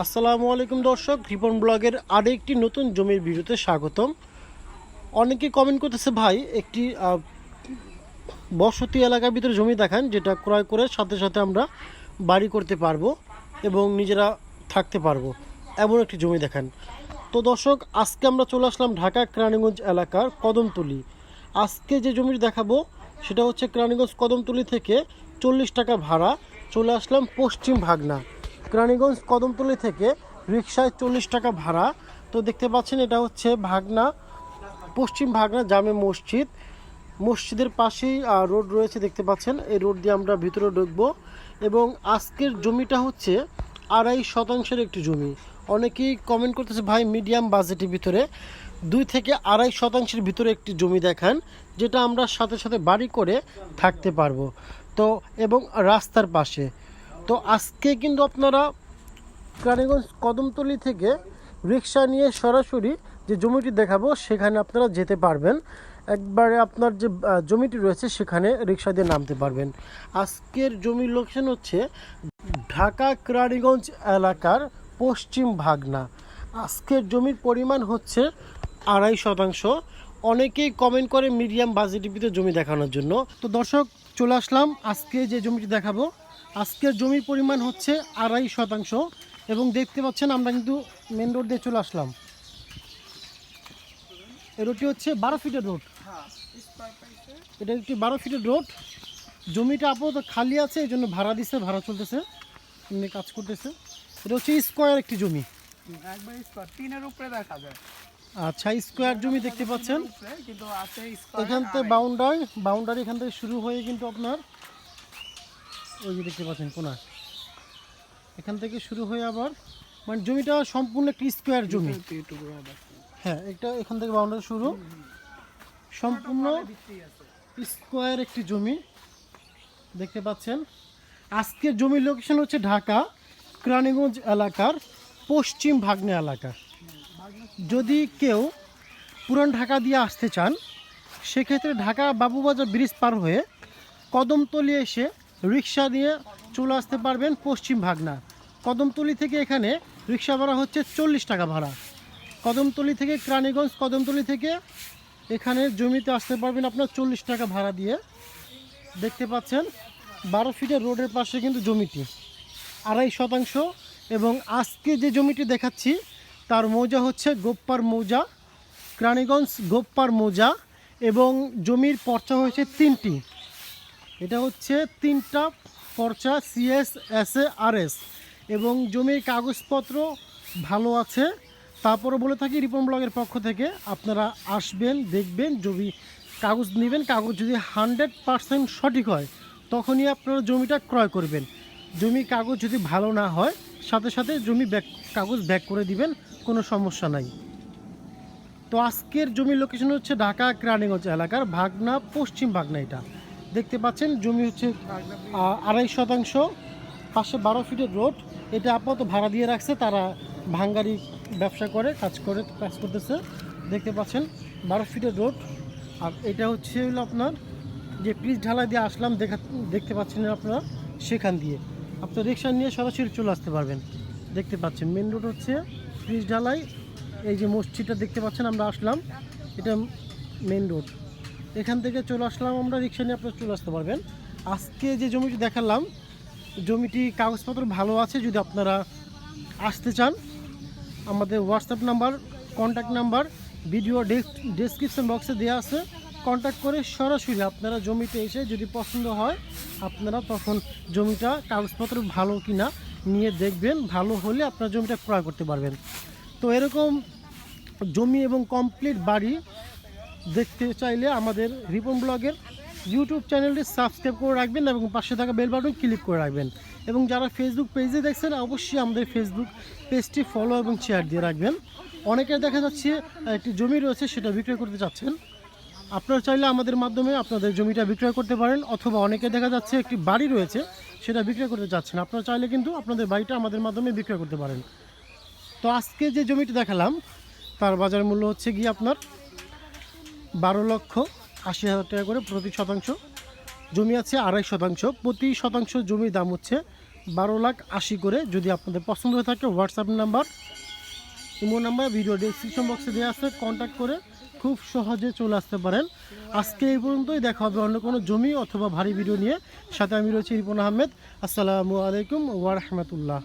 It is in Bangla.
আসসালামু আলাইকুম দর্শক, রিপন ব্লগের আরেকটি নতুন জমির ভিডিওতে স্বাগতম। অনেকে কমেন্ট করতেছে, ভাই, একটি বসতি এলাকার ভিতরে জমি দেখান, যেটা ক্রয় করে সাথে সাথে আমরা বাড়ি করতে পারব এবং নিজেরা থাকতে পারব। এমন একটি জমি দেখান। তো দর্শক, আজকে আমরা চলে আসলাম ঢাকা কেরানীগঞ্জ এলাকার কদমতলি। আজকে যে জমিটি দেখাবো, সেটা হচ্ছে কেরানীগঞ্জ কদমতলি থেকে চল্লিশ টাকা ভাড়া, চলে আসলাম পশ্চিম ভাগনা। কেরানীগঞ্জ কদমতলি থেকে রিক্সায় চল্লিশ টাকা ভাড়া। তো দেখতে পাচ্ছেন, এটা হচ্ছে ভাগনা, পশ্চিম ভাগনা জামে মসজিদ। মসজিদের পাশেই রোড রয়েছে, দেখতে পাচ্ছেন। এই রোড দিয়ে আমরা ভিতরে ঢুকবো। এবং আজকের জমিটা হচ্ছে আড়াই শতাংশের একটি জমি। অনেকেই কমেন্ট করতেছে, ভাই মিডিয়াম বাজেটের ভিতরে দুই থেকে আড়াই শতাংশের ভিতরে একটি জমি দেখান, যেটা আমরা সাথে সাথে বাড়ি করে থাকতে পারব। তো, এবং রাস্তার পাশে। তো আজকে কিন্তু আপনারা কেরানীগঞ্জ কদমতলি থেকে রিক্সা নিয়ে সরাসরি যে জমিটি দেখাবো, সেখানে আপনারা যেতে পারবেন। একবারে আপনার যে জমিটি রয়েছে, সেখানে রিক্সা দিয়ে নামতে পারবেন। আজকের জমির লোকেশন হচ্ছে ঢাকা কেরানীগঞ্জ এলাকার পশ্চিম ভাগনা। আজকের জমির পরিমাণ হচ্ছে আড়াই শতাংশ। অনেকেই কমেন্ট করে মিডিয়াম বাজেটের ভিতরে জমি দেখানোর জন্য। তো দর্শক, চলে আসলাম আজকে যে জমিটি দেখাবো। আজকের জমির পরিমাণ হচ্ছে আড়াই শতাংশ এবং দেখতে পাচ্ছেন আমরা কিন্তু মেন রোড দিয়ে চলে আসলাম। এই রোডটি হচ্ছে বারো ফিটের রোড এটা একটি বারো ফিটের রোড জমিটা আপাতত খালি আছে এই জন্য ভাড়া দিছে ভাড়া চলতেছে এমনি কাজ করতেছে। এটা হচ্ছে স্কোয়ার একটি জমি। স্কোয়ার উপরে আচ্ছা স্কোয়ার জমি দেখতে পাচ্ছেন। এখান থেকে বাউন্ডারি বাউন্ডারি এখান থেকে শুরু হয়ে কিন্তু আপনার ওই যে দেখতে পাচ্ছেন কোনা এখান থেকে শুরু হয়ে আবার মানে জমিটা সম্পূর্ণ একটি স্কোয়ার জমি। হ্যাঁ এটা এখান থেকে বাউন্ডারি শুরু। সম্পূর্ণ স্কোয়ার একটি জমি। দেখতে পাচ্ছেন আজকের জমির লোকেশন হচ্ছে ঢাকা কেরানীগঞ্জ এলাকার পশ্চিম ভাগ্নে এলাকা। যদি কেউ পুরান ঢাকা দিয়ে আসতে চান সেক্ষেত্রে ঢাকা বাবুবাজার ব্রিজ পার হয়ে কদমতলি এসে রিক্সা দিয়ে চলে আসতে পারবেন পশ্চিম ভাগনা। কদমতলি থেকে এখানে রিক্সা ভাড়া হচ্ছে চল্লিশ টাকা ভাড়া। কদমতলি থেকে কেরানীগঞ্জ, কদমতলি থেকে এখানে জমিতে আসতে পারবেন আপনার চল্লিশ টাকা ভাড়া দিয়ে। দেখতে পাচ্ছেন, বারো ফিটের রোডের পাশে কিন্তু জমিটি। আড়াই শতাংশ এবং আজকে যে জমিটি দেখাচ্ছি, তার মৌজা হচ্ছে গোপ্পার মৌজা, কেরানীগঞ্জ গোপ্পার মৌজা এবং জমির পর্চা হয়েছে তিনটি। এটা হচ্ছে তিনটা পর্চা CS S A R S এবং জমির কাগজপত্র ভালো আছে। তারপরে বলে থাকি, রিপন ব্লগের পক্ষ থেকে আপনারা আসবেন, দেখবেন জমি কাগজ নেবেন, কাগজ যদি হান্ড্রেড পারসেন্ট সঠিক হয়, তখনই আপনারা জমিটা ক্রয় করবেন। জমি কাগজ যদি ভালো না হয়, সাথে সাথে জমি ব্যাক, কাগজ ব্যাক করে দিবেন, কোনো সমস্যা নাই। তো আজকের জমির লোকেশন হচ্ছে ঢাকা কেরানীগঞ্জ এলাকার ভাগনা, পশ্চিম ভাগনা এটা। দেখতে পাচ্ছেন, জমি হচ্ছে আড়াই শতাংশ পাশে বারো ফিটের রোড। এটা আপাতত ভাড়া দিয়ে রাখছে, তারা ভাঙ্গারি ব্যবসা করে, কাজ করে, কাজ করতেছে। দেখতে পাচ্ছেন, বারো ফিটের রোড। আর এটা হচ্ছে হলো আপনার, যে পিচ ঢালাই দিয়ে আসলাম, দেখা, দেখতে পাচ্ছেন আপনারা, সেখান দিয়ে। আপনার রিক্সা নিয়ে সরাসরি চলে আসতে পারবেন। দেখতে পাচ্ছেন, মেন রোড হচ্ছে পিচ ঢালাই। এই যে মসজিদটা দেখতে পাচ্ছেন, আমরা আসলাম। এটা মেন রোড। এখান থেকে চলে আসলাম আমরা, রিক্সা নিয়ে আপনারা চলে আসতে পারবেন। আজকে যে জমিটি দেখালাম, জমিটি কাগজপত্র ভালো আছে, যদি আপনারা আসতে চান, আমাদের WhatsApp number contact number video description বক্সে দেওয়া আছে। কন্ট্যাক্ট করে সরাসরি আপনারা জমিতে এসে যদি পছন্দ হয়, আপনারা তখন জমিটা কাগজপত্র ভালো কিনা নিয়ে দেখবেন, ভালো হলে আপনারা জমিটা ক্রয় করতে পারবেন। তো এরকম জমি এবং কমপ্লিট বাড়ি দেখতে চাইলে আমাদের রিপন ব্লগের ইউটিউব চ্যানেলটি সাবস্ক্রাইব করে রাখবেন এবং পাশে থাকা বেল বাটন ক্লিক করে রাখবেন। এবং যারা ফেসবুক পেজে দেখছেন, অবশ্যই আমাদের ফেসবুক পেজটি ফলো এবং শেয়ার দিয়ে রাখবেন। অনেকে দেখা যাচ্ছে একটি জমি রয়েছে, সেটা বিক্রয় করতে চাচ্ছেন। আপনারা চাইলে আমাদের মাধ্যমে আপনাদের জমিটা বিক্রয় করতে পারেন, অথবা অনেকে দেখা যাচ্ছে একটি বাড়ি রয়েছে, সেটা বিক্রয় করতে চাচ্ছেন। আপনারা চাইলে কিন্তু আপনাদের বাড়িটা আমাদের মাধ্যমে বিক্রয় করতে পারেন। তো আজকে যে জমিটি দেখালাম, তার বাজার মূল্য হচ্ছে গিয়ে আপনার বারো লক্ষ আশি হাজার টাকা করে প্রতি শতাংশ। জমি আছে আড়াই শতাংশ। প্রতি শতাংশ জমির দাম হচ্ছে বারো লাখ আশি করে। যদি আপনাদের পছন্দ হয়ে থাকে WhatsApp number imo number video description বক্সে দেওয়া আছে। কন্ট্যাক্ট করে খুব সহজে চলে আসতে পারেন। আজকে এই পর্যন্তই। দেখা হবে অন্য কোনো জমি অথবা ভারী ভিডিও নিয়ে। সাথে আমি রয়েছি রিপন আহমেদ। আসসালামু আলাইকুম ওয়া রাহমাতুল্লাহ।